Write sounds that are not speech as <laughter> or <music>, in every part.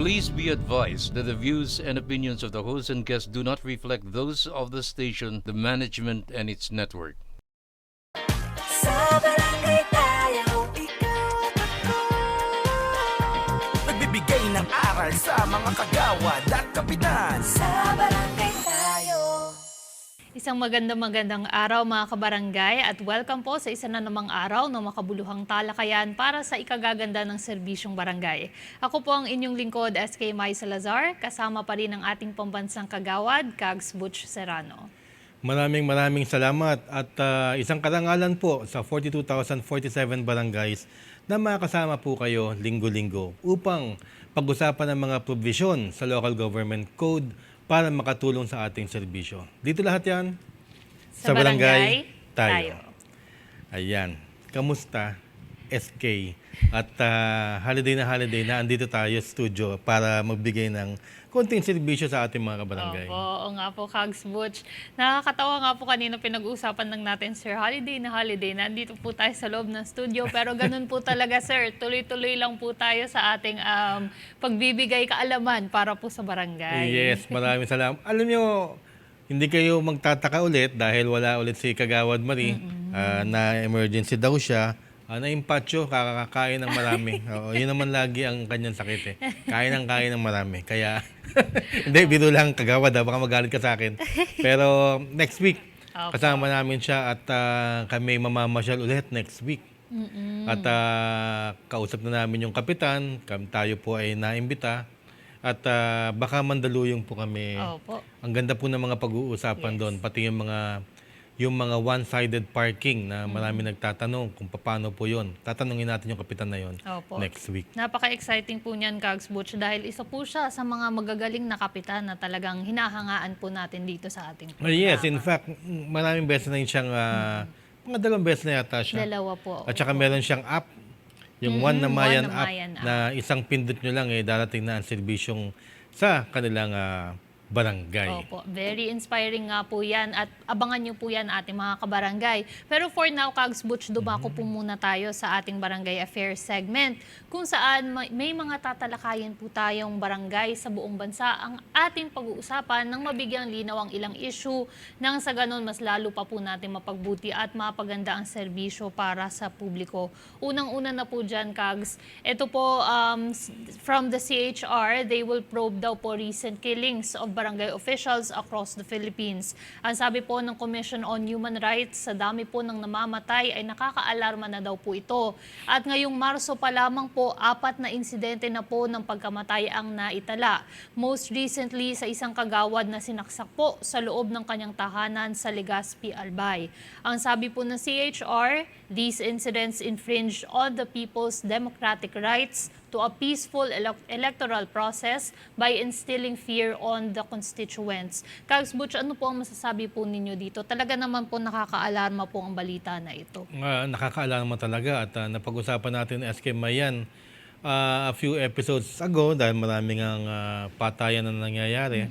Please be advised that the views and opinions of the host and guests do not reflect those of the station, the management, and its network. Sa barangay tayo, ikaw at ako Nagbibigay ng aral sa mga kagawad Isang magandang-magandang araw mga kabarangay at welcome po sa isa na namang araw ng makabuluhang talakayan para sa ikagaganda ng serbisyong barangay. Ako po ang inyong lingkod, SK Mai Salazar, kasama pa rin ang ating pambansang kagawad, Kags Butch Serrano. Maraming maraming salamat at ah, isang karangalan po sa 42,047 barangays na makasama po kayo linggo-linggo upang pag-usapan ng mga provision sa local government code para makatulong sa ating serbisyo. Dito lahat yan? Sa barangay, tayo. Ayan. Kamusta? SK. At ah, holiday na holiday na andito tayo sa studio para magbigay ng konting serbisyo sa ating mga kabarangay. Opo, oo nga po, Kags Butch. Nakakatawa nga po kanina pinag-uusapan lang natin, Sir, holiday na holiday. Nandito po tayo sa loob ng studio, pero ganun po talaga, <laughs> Sir. Tuloy-tuloy lang po tayo sa ating um, pagbibigay kaalaman para po sa barangay. Yes, <laughs> maraming salamat. Alam nyo, hindi kayo magtataka ulit dahil wala ulit si Kagawad Marie. Ah, na emergency daw siya. Uh, na-impatcho, kakakain ng marami. <laughs> Oo, yun naman lagi ang kanyang sakit eh. Kain ng kain ng marami. Kaya, <laughs> hindi, biro lang Kagawad ah, baka magalit ka sa akin. Pero next week, Opo. kasama namin siya at ah, kami mamamasyal ulit next week. At ah, kausap na namin yung kapitan, kam tayo po ay naimbita. At ah, baka mandaluyong po kami. Opo. Ang ganda po ng mga pag-uusapan doon, pati yung mga yung mga one-sided parking na marami nagtatanong kung paano po yun. Tatanungin natin yung kapitan na yun Opo. next week. Napaka-exciting po niyan, Kags Butch, dahil isa po siya sa mga magagaling na kapitan na talagang hinahangaan po natin dito sa ating Ah, yes, in fact, mm, maraming beses na yun siyang, ah, mga dalawang beses na yata siya. Dalawa po. At saka meron siyang app, yung One na Mm, Mayan One na app, Mayan app. na isang pindot nyo lang eh, darating na ang serbisyong sa kanilang ah, barangay. Opo, very inspiring nga po yan at abangan nyo po yan ating mga kabarangay. Pero for now, Kags Butch, dumako po muna tayo sa ating barangay affairs segment kung saan may mga tatalakayin po tayong barangay sa buong bansa ang ating pag-uusapan nang mabigyang linaw ang ilang issue nang sa ganon mas lalo pa po natin mapagbuti at mapaganda ang serbisyo para sa publiko. Unang-una na po dyan, Kags, ito po um, from the CHR, they will probe daw po recent killings of barangay officials across the Philippines. Ang sabi po ng Commission on Human Rights, sa dami po ng namamatay ay nakakaalarma na daw po ito. At ngayong Marso pa lamang po, apat na insidente na po ng pagkamatay ang naitala. Most recently sa isang kagawad na sinaksak po sa loob ng kanyang tahanan sa Legazpi, Albay. Ang sabi po ng CHR, these incidents infringe on the people's democratic rights to a peaceful elec- electoral process by instilling fear on the constituents. Kags Butch, ano po ang masasabi po ninyo dito? Talaga naman po nakakaalarma po ang balita na ito. Uh, nakakaalarma talaga at ah, napag-usapan natin SK Mayan ah, a few episodes ago dahil maraming ang ah, patayan na nangyayari.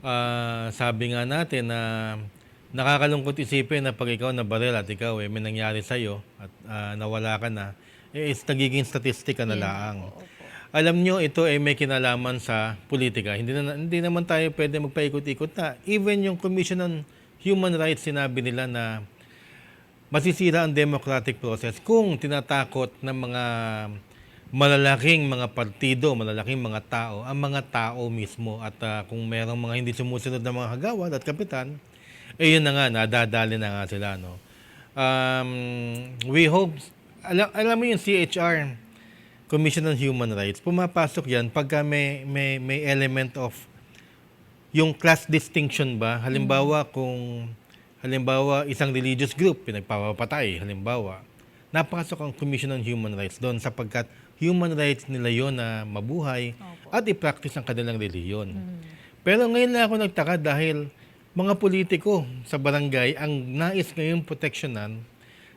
Ah, sabi nga natin na nakakalungkot isipin na pag ikaw nabaril at ikaw eh, may nangyari sa'yo at ah, nawala ka na, eh, it's nagiging statistika na laang. Alam nyo, ito ay may kinalaman sa politika. Hindi, na, hindi naman tayo pwede magpaikot-ikot na. Even yung Commission on Human Rights, sinabi nila na masisira ang democratic process kung tinatakot ng mga malalaking mga partido, malalaking mga tao, ang mga tao mismo. At ah, kung merong mga hindi sumusunod na mga hagawad at kapitan, eh yun na nga, nadadali na nga sila. No? Um, we hope, alam, alam mo yung CHR, Commission on Human Rights, pumapasok yan pagka may, may, may element of yung class distinction ba? Halimbawa kung halimbawa isang religious group pinagpapatay, halimbawa, napasok ang Commission on Human Rights doon sapagkat human rights nila yon na mabuhay at i-practice ang kanilang reliyon. Pero ngayon lang ako nagtaka dahil mga politiko sa barangay ang nais ngayong proteksyonan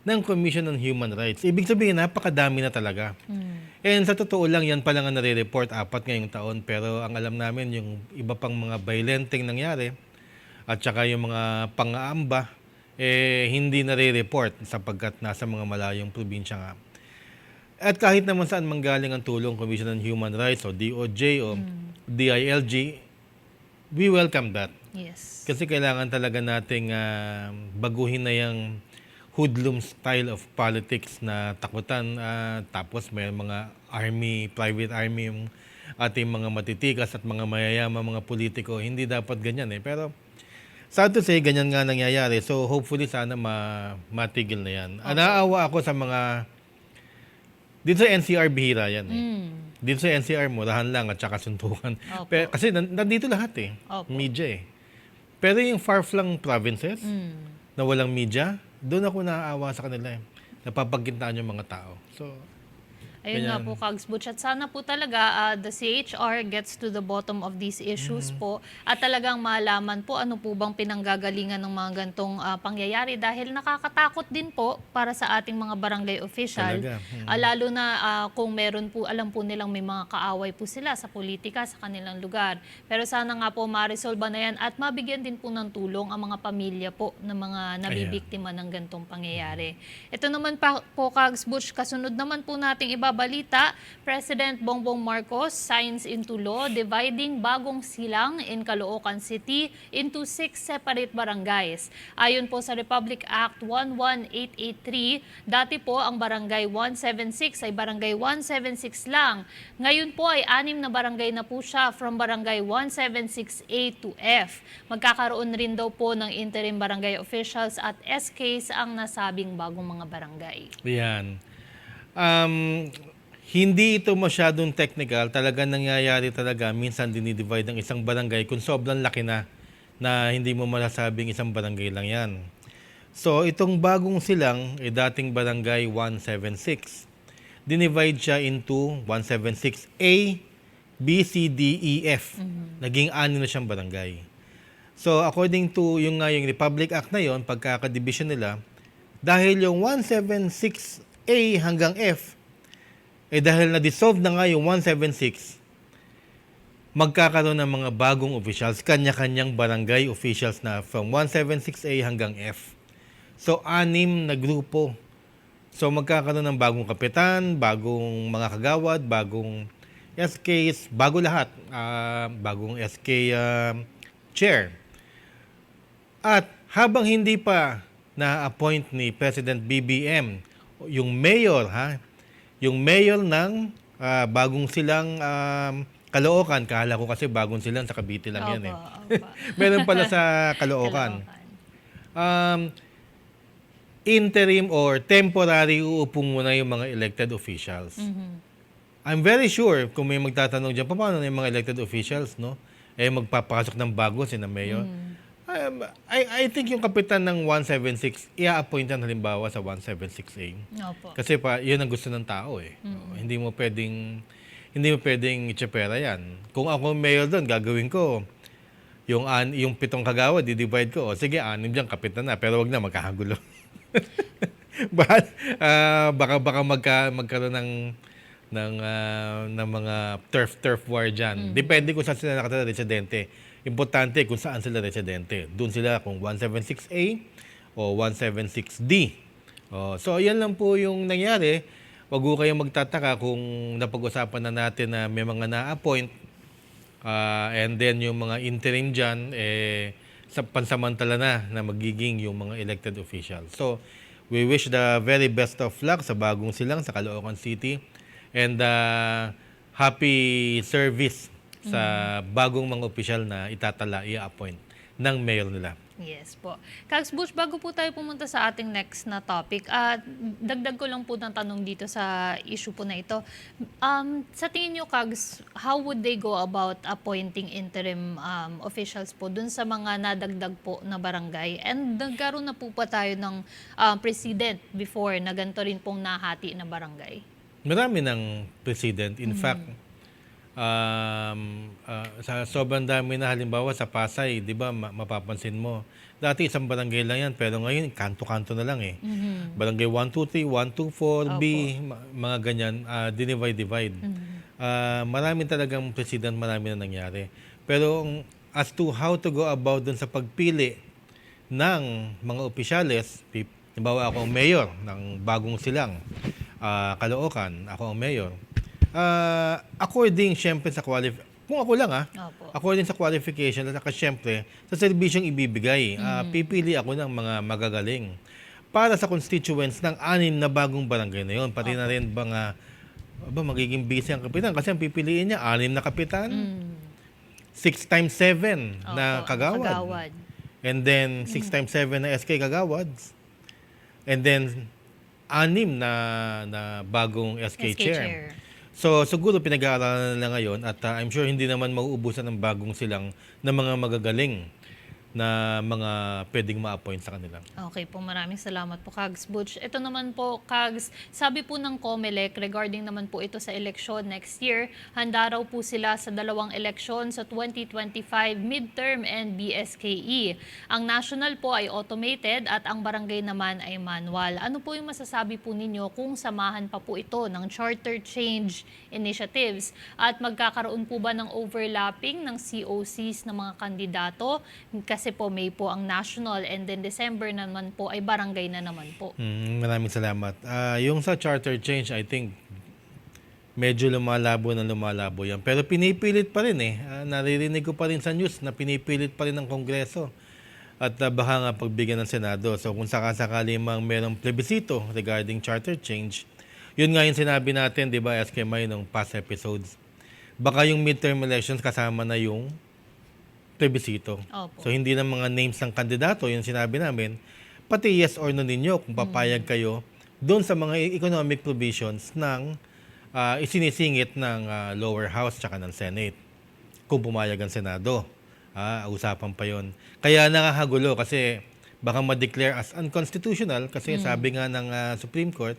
ng Commission on Human Rights. Ibig sabihin, napakadami na talaga. And sa totoo lang, yan pa lang ang nare-report apat ngayong taon. Pero ang alam namin, yung iba pang mga violenting nangyari at saka yung mga pang-aamba, eh, hindi nare-report sapagkat nasa mga malayong probinsya nga. At kahit naman saan manggaling ang tulong, Commission on Human Rights o DOJ o DILG, we welcome that. Yes. Kasi kailangan talaga nating ah, baguhin na yung hoodlum style of politics na takutan ah, tapos may mga army, private army yung ating mga matitikas at mga mayayaman mga politiko. Hindi dapat ganyan eh. Pero sad to say, ganyan nga nangyayari. So hopefully sana ma matigil na yan. Ah, Naawa ako sa mga dito sa NCR bihira yan eh. Mm. Dito sa NCR, murahan lang at saka suntukan. Opo. Pero, kasi nan- nandito lahat eh. Opo. Media eh. Pero yung far-flung provinces Mm. na walang media, doon ako naaawa sa kanila eh. Napapagkintaan yung mga tao. So, Ayun nga Ganyan. po, Kags Butch. At sana po talaga ah, the CHR gets to the bottom of these issues Mm-hmm. po at talagang malaman po ano po bang pinanggagalingan ng mga gantong ah, pangyayari dahil nakakatakot din po para sa ating mga barangay official. Talaga. Mm. Ah, lalo na ah, kung meron po, alam po nilang may mga kaaway po sila sa politika sa kanilang lugar. Pero sana nga po ma-resolve na yan at mabigyan din po ng tulong ang mga pamilya po ng mga nabibiktima ng gantong pangyayari. Ito naman pa po, Kags Butch, kasunod naman po nating ibabalita, President Bongbong Marcos signs into law dividing Bagong Silang in Caloocan City into six separate barangays. Ayon po sa Republic Act 11883, dati po ang barangay 176 ay barangay 176 lang. Ngayon po ay anim na barangay na po siya from barangay 176A to F. Magkakaroon rin daw po ng interim barangay officials at SKs ang nasabing bagong mga barangay. yan. Um, hindi ito masyadong technical. Talaga nangyayari talaga. Minsan dinidivide ang isang barangay kung sobrang laki na na hindi mo masasabing isang barangay lang yan. So, itong bagong silang, eh, dating barangay 176. Dinivide siya into 176A, B, C, D, E, F. Naging anim na siyang barangay. So, according to yung nga yung Republic Act na yon, pagkakadivision nila, dahil yung 176A hanggang F, eh dahil na-dissolve na nga yung 176, magkakaroon ng mga bagong officials, kanya-kanyang barangay officials na from 176A hanggang F. So, anim na grupo. So, magkakaroon ng bagong kapitan, bagong mga kagawad, bagong SKs, bago lahat. Ah, bagong SK ah, chair. At habang hindi pa na-appoint ni President BBM yung mayor ha, yung mayor ng ah, bagong silang um, Caloocan, kala ko kasi bagong silang sa Cavite lang yan eh. Opo, opo. <laughs> Meron pala sa Caloocan. Um, interim or temporary uupo muna yung mga elected officials. I'm very sure kung may magtatanong dyan, paano na yung mga elected officials, no? Eh, magpapasok ng bago si na mayor. Um, I, I think yung kapitan ng 176, i-appointan halimbawa sa 176A. Opo. Kasi pa, yun ang gusto ng tao eh. Oo, hindi mo pwedeng, hindi mo pwedeng itsepera yan. Kung ako mayor doon, gagawin ko, yung, an, yung pitong kagawa, di-divide ko. O, sige, anim dyan, kapitan na. Pero wag na, magkakagulo. <laughs> baka, ah, baka, baka magka, magkaroon ng ng ah, ng mga turf turf war diyan. Depende kung saan sila nakatira residente. Importante kung saan sila residente. Doon sila kung 176A o 176D. Oh, so ayan lang po yung nangyari. Wag ko kayong magtataka kung napag-usapan na natin na may mga na-appoint Ah, and then yung mga interim dyan, eh, sa pansamantala na na magiging yung mga elected officials. So, we wish the very best of luck sa bagong silang sa Caloocan City and uh, happy service sa bagong mga opisyal na itatala, i-appoint ng mayor nila. Yes po. Kags Bush, bago po tayo pumunta sa ating next na topic, at dagdag ko lang po ng tanong dito sa issue po na ito. Um, sa tingin nyo, Kags, how would they go about appointing interim um, officials po dun sa mga nadagdag po na barangay? And nagkaroon na po pa tayo ng um, president before na ganito rin pong nahati na barangay? Marami ng president. In fact, um, ah, sa sobrang dami na halimbawa sa Pasay, di ba, ma- mapapansin mo, dati isang barangay lang yan, pero ngayon, kanto-kanto na lang eh. Barangay 123, 124, B, ma- mga ganyan, ah, dinivide-divide. Ah, marami talagang president, marami na nangyari. Pero ang- as to how to go about dun sa pagpili ng mga opisyales, halimbawa ako ang mayor ng bagong silang, ah, Caloocan, ako ang mayor. Ah, according syempre sa qualif kung ako lang ah, Opo. according sa qualification at saka syempre sa serbisyong ibibigay, ah, pipili ako ng mga magagaling para sa constituents ng anim na bagong barangay na yun. Pati na rin ba nga, aba, magiging busy ang kapitan kasi ang pipiliin niya, anim na kapitan, six times seven na Opo, kagawad. kagawad. And then, 6 times 7 na SK Kagawads. And then, anim na, na bagong SK, SK chair. chair. So, siguro pinag-aaralan nila ngayon at uh, I'm sure hindi naman mauubusan ng bagong silang na mga magagaling na mga pwedeng ma-appoint sa kanila. Okay po, maraming salamat po, Kags Butch. Ito naman po, Kags, sabi po ng COMELEC regarding naman po ito sa eleksyon next year, handa raw po sila sa dalawang eleksyon sa 2025 midterm and BSKE. Ang national po ay automated at ang barangay naman ay manual. Ano po yung masasabi po ninyo kung samahan pa po ito ng charter change initiatives at magkakaroon po ba ng overlapping ng COCs ng mga kandidato? Kasi po May po ang national and then December naman po ay barangay na naman po. Mm, maraming salamat. Ah, yung sa charter change, I think medyo lumalabo na lumalabo yan. Pero pinipilit pa rin eh. Ah, naririnig ko pa rin sa news na pinipilit pa rin ng Kongreso. At ah, baka nga pagbigyan ng Senado. So kung sakasakali mang merong plebisito regarding charter change, yun nga yung sinabi natin, di ba, SK May, nung past episodes. Baka yung midterm elections kasama na yung plebisito. Opo. So hindi ng mga names ng kandidato, yung sinabi namin, pati yes or no ninyo kung papayag kayo doon sa mga economic provisions ng ah, isinisingit ng ah, lower house tsaka ng Senate. Kung pumayag ang Senado. Ah, usapan pa yon. Kaya nakakagulo kasi baka ma-declare as unconstitutional kasi sabi nga ng ah, Supreme Court,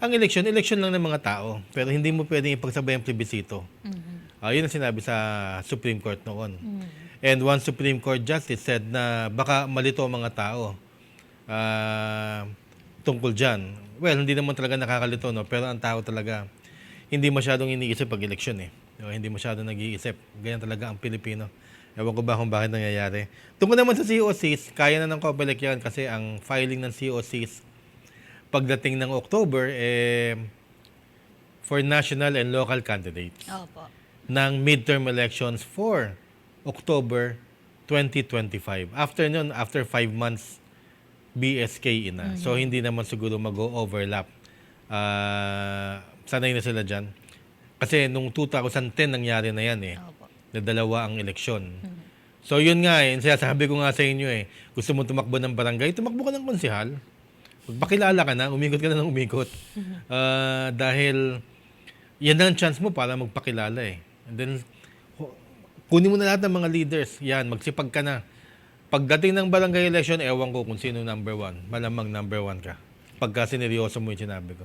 ang election, election lang ng mga tao. Pero hindi mo pwedeng ipagsabay ang plebisito. Ah, yun ang sinabi sa Supreme Court noon. And one Supreme Court justice said na baka malito ang mga tao ah, tungkol dyan. Well, hindi naman talaga nakakalito, no? pero ang tao talaga hindi masyadong iniisip pag eleksyon eh. O, hindi masyadong nag-iisip. Ganyan talaga ang Pilipino. Ewan ko ba kung bakit nangyayari. Tungkol naman sa COCs, kaya na ng COPELEC yan kasi ang filing ng COCs pagdating ng October, eh, for national and local candidates Opo. ng midterm elections for October 2025. After nun, after five months, BSK na. So, hindi naman siguro mag-overlap. Ah, sanay na sila dyan. Kasi nung 2010 nangyari na yan eh. Opo. Na dalawa ang eleksyon. So, yun nga eh. Sinasabi ko nga sa inyo eh. Gusto mo tumakbo ng barangay, tumakbo ka ng konsihal. Magpakilala ka na, umikot ka na ng umikot. Ah, dahil yan ang chance mo para magpakilala eh. And then, kunin mo na lahat ng mga leaders. Yan, magsipag ka na. Pagdating ng barangay election, ewan ko kung sino number one. Malamang number one ka. Pagka sineryoso mo yung sinabi ko.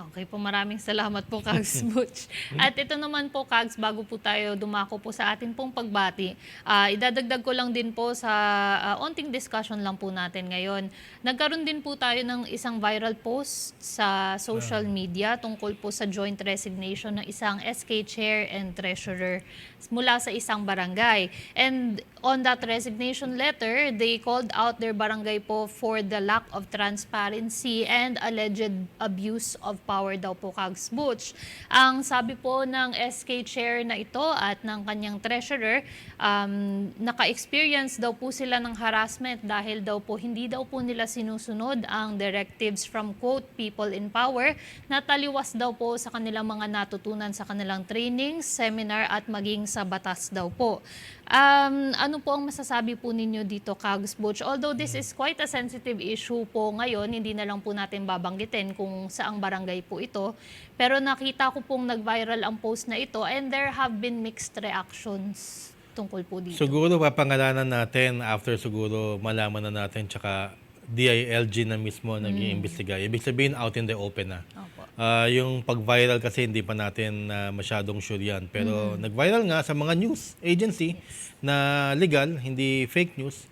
Okay po, maraming salamat po, Kags <laughs> Butch. At ito naman po, Kags, bago po tayo dumako po sa atin pong pagbati, ah, idadagdag ko lang din po sa ah, onting discussion lang po natin ngayon. Nagkaroon din po tayo ng isang viral post sa social media tungkol po sa joint resignation ng isang SK Chair and Treasurer mula sa isang barangay. And on that resignation letter, they called out their barangay po for the lack of transparency and alleged abuse of power daw po Kags Butch. Ang sabi po ng SK chair na ito at ng kanyang treasurer, um, naka-experience daw po sila ng harassment dahil daw po hindi daw po nila sinusunod ang directives from quote people in power na taliwas daw po sa kanilang mga natutunan sa kanilang training, seminar at maging sa batas daw po. Um, ano po ang masasabi po ninyo dito, Kags Butch? Although this is quite a sensitive issue po ngayon, hindi na lang po natin babanggitin kung saang barangay po ito. Pero nakita ko pong nag-viral ang post na ito and there have been mixed reactions tungkol po dito. Siguro papangalanan natin after siguro malaman na natin tsaka DILG na mismo nag-iimbestiga. Ibig sabihin out in the open na. Opo. Ah, yung pag-viral kasi hindi pa natin na masyadong sure yan. Pero nag-viral nga sa mga news agency na legal, hindi fake news.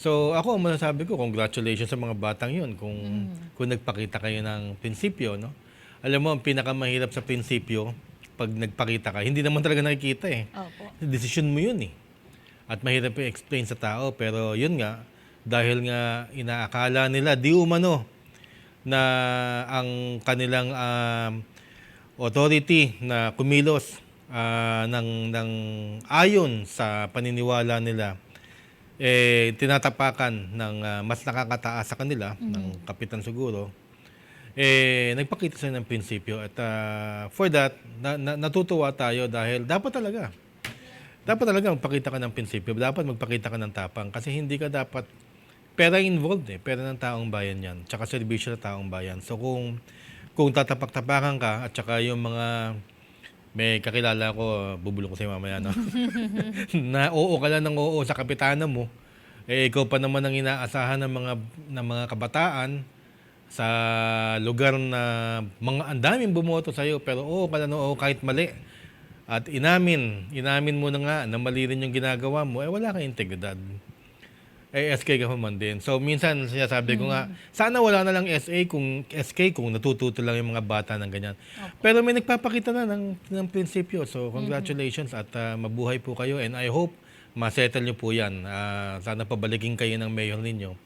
So ako, ang masasabi ko, congratulations sa mga batang yun kung, kung nagpakita kayo ng prinsipyo. No? Alam mo, ang pinakamahirap sa prinsipyo, pag nagpakita ka, hindi naman talaga nakikita eh. Opo. Decision mo yun eh. At mahirap i-explain sa tao. Pero yun nga, dahil nga inaakala nila, di umano, na ang kanilang um, authority na kumilos ah, ng, ng ayon sa paniniwala nila eh tinatapakan ng ah, mas nakakataas sa kanila ng kapitan siguro eh nagpakita sila ng prinsipyo. At ah, for that na, na- natutuwa tayo dahil dapat talaga. Dapat talaga magpakita ka ng prinsipyo. Dapat magpakita ka ng tapang. Kasi hindi ka dapat pera involved eh pera ng taong bayan yan tsaka serbisyo ng taong bayan so kung kung tatapak-tapakan ka at tsaka yung mga may kakilala ko, bubulong ko sa'yo mamaya, no? <laughs> na oo ka lang ng oo sa kapitana mo, eh ikaw pa naman ang inaasahan ng mga ng mga kabataan sa lugar na mga ang daming bumoto sa iyo pero oo ka lang ng oo kahit mali. At inamin, inamin mo na nga na mali rin yung ginagawa mo, eh wala kang integridad. Eh, SK ka man din. So, minsan sinasabi ko nga, sana wala na lang SA kung SK kung natututo lang yung mga bata ng ganyan. Pero may nagpapakita na ng, ng prinsipyo. So, congratulations at ah, mabuhay po kayo and I hope masettle nyo po yan. Ah, sana pabalikin kayo ng mayor ninyo.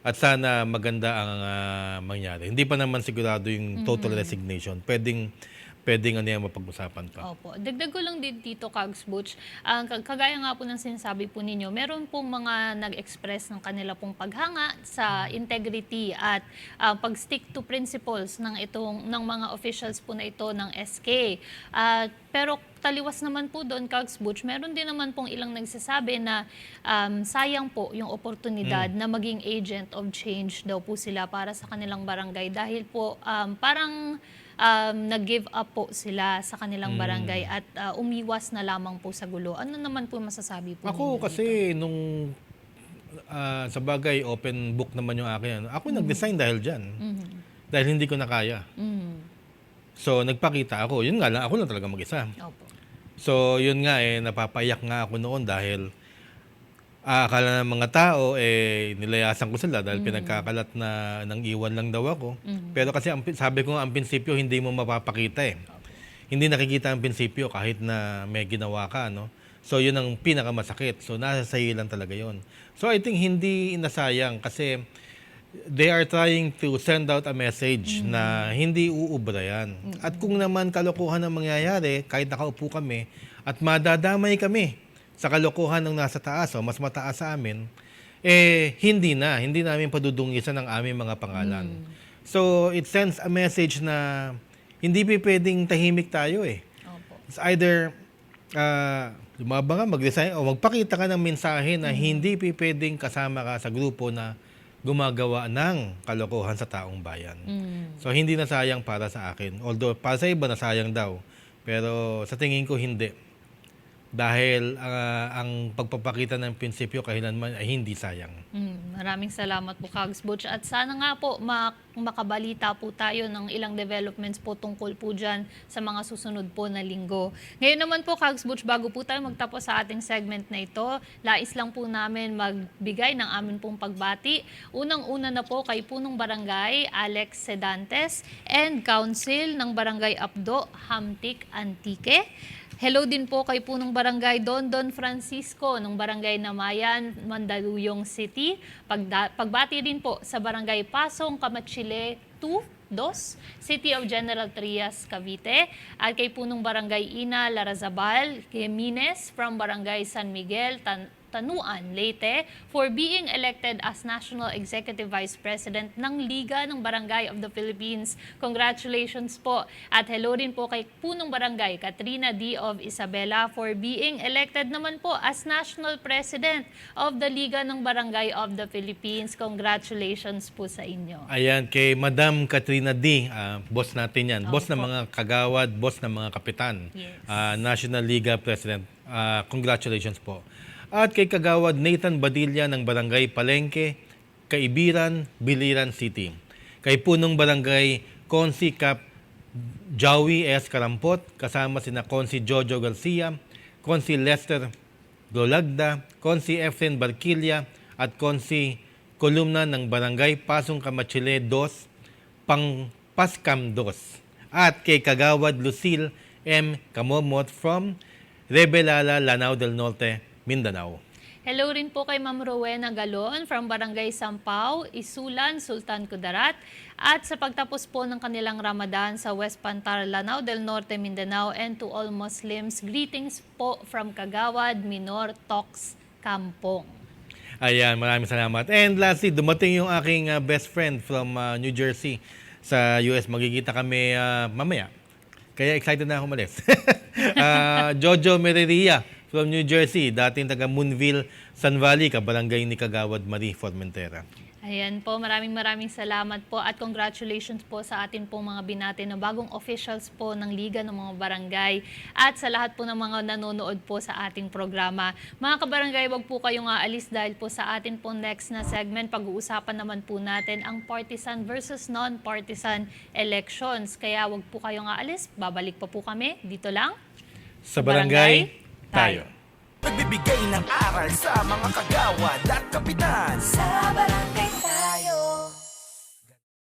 At sana maganda ang ah, mangyari. Hindi pa naman sigurado yung total resignation. Pwedeng, pwedeng ano yan mapag-usapan pa. Opo. Dagdag ko lang din dito, Kags Butch. Ang kag- kagaya nga po ng sinasabi po ninyo, meron pong mga nag-express ng kanila pong paghanga sa integrity at ah, pag-stick to principles ng itong ng mga officials po na ito ng SK. At pero taliwas naman po doon, Kags Butch, meron din naman pong ilang nagsasabi na um, sayang po yung oportunidad na maging agent of change daw po sila para sa kanilang barangay dahil po um, parang um, nag-give up po sila sa kanilang barangay at uh, umiwas na lamang po sa gulo. Ano naman po masasabi po Ako kasi nung ah, sa bagay open book naman yung akin. ano, Ako nag-design dahil diyan. Dahil hindi ko na kaya. dito? Mm. So nagpakita ako. Yun nga lang ako lang talaga mag-isa. Opo. So yun nga eh napapayak nga ako noon dahil ah, akala ng mga tao eh nilayasan ko sila dahil pinagkakalat na nang iwan lang daw ako. Pero kasi ang, sabi ko nga ang prinsipyo hindi mo mapapakita eh. Hindi nakikita ang prinsipyo kahit na may ginawa ka no. So yun ang pinakamasakit. So nasa sa'yo lang talaga yun. So I think hindi nasayang kasi they are trying to send out a message na hindi uubra yan. At kung naman kalokohan ang mangyayari, kahit nakaupo kami, at madadamay kami sa kalokohan ng nasa taas o mas mataas sa amin, eh hindi na. Hindi namin padudungisan ang aming mga pangalan. So it sends a message na hindi pa pwedeng tahimik tayo eh. Opo. It's either uh, lumabang ka, mag-resign, o magpakita ka ng mensahe na hindi pa pwedeng kasama ka sa grupo na gumagawa ng kalokohan sa taong bayan. Mm. So hindi na sayang para sa akin. Although para sa iba na sayang daw. Pero sa tingin ko hindi. Dahil ah, ang pagpapakita ng prinsipyo kailanman ay hindi sayang. Mm, maraming salamat po, Kags Butch. At sana nga po mak- makabalita po tayo ng ilang developments po tungkol po dyan sa mga susunod po na linggo. Ngayon naman po, Kags Butch, bago po tayo magtapos sa ating segment na ito, lais lang po namin magbigay ng amin pong pagbati. Unang-una na po kay Punong Barangay, Alex Sedantes, and Council ng Barangay Abdo, Hamtik Antique. Hello din po kay punong barangay Don Don Francisco ng barangay Namayan, Mandaluyong City. Pagda- pagbati din po sa barangay Pasong, Kamachile 2, Dos, City of General Trias, Cavite. At kay punong barangay Ina Larazabal, Jimenez from barangay San Miguel, Tan- Tanuan, Leyte, for being elected as National Executive Vice President ng Liga ng Barangay of the Philippines. Congratulations po. At hello din po kay Punong Barangay, Katrina D. of Isabela, for being elected naman po as National President of the Liga ng Barangay of the Philippines. Congratulations po sa inyo. Ayan, kay Madam Katrina D, ah, boss natin yan. Boss ng mga kagawad, boss ng mga kapitan. Yes. Ah, National Liga President. Ah, congratulations po. At kay kagawad Nathan Badilla ng Barangay Palengke, Kaibiran, Biliran City. Kay punong barangay Consi Cap Joey S. Karampot, kasama sina Consi Jojo Garcia, Consi Lester Dolagda, Consi Efren Barquilla, at Consi Kolumna ng Barangay Pasong Kamachile 2, Pang Pascam 2. At kay Kagawad Lucille M. Kamomot from Rebelala, Lanao del Norte, Mindanao. Hello rin po kay Ma'am Rowena Galon from Barangay Sampao, Isulan, Sultan Kudarat. At sa pagtapos po ng kanilang Ramadan sa West Pantar, Lanao del Norte, Mindanao and to all Muslims, greetings po from Kagawad, Minor, Tox, Kampong. Ayan, maraming salamat. And lastly, dumating yung aking uh, best friend from uh, New Jersey sa US. Magkikita kami uh, mamaya. Kaya excited na ako umalis. Ah, <laughs> Jojo Mereria from New Jersey, dating taga Moonville, San Valley, kabarangay ni Kagawad Marie Formentera. Ayan po, maraming maraming salamat po at congratulations po sa atin pong mga binati na bagong officials po ng Liga ng mga Barangay at sa lahat po ng mga nanonood po sa ating programa. Mga kabarangay, wag po kayong aalis dahil po sa atin po next na segment, pag-uusapan naman po natin ang partisan versus non-partisan elections. Kaya wag po kayong aalis, babalik pa po kami dito lang. Sa barangay, tayo. Nagbibigay ng aral sa mga kagawad at kapitan Sa barangay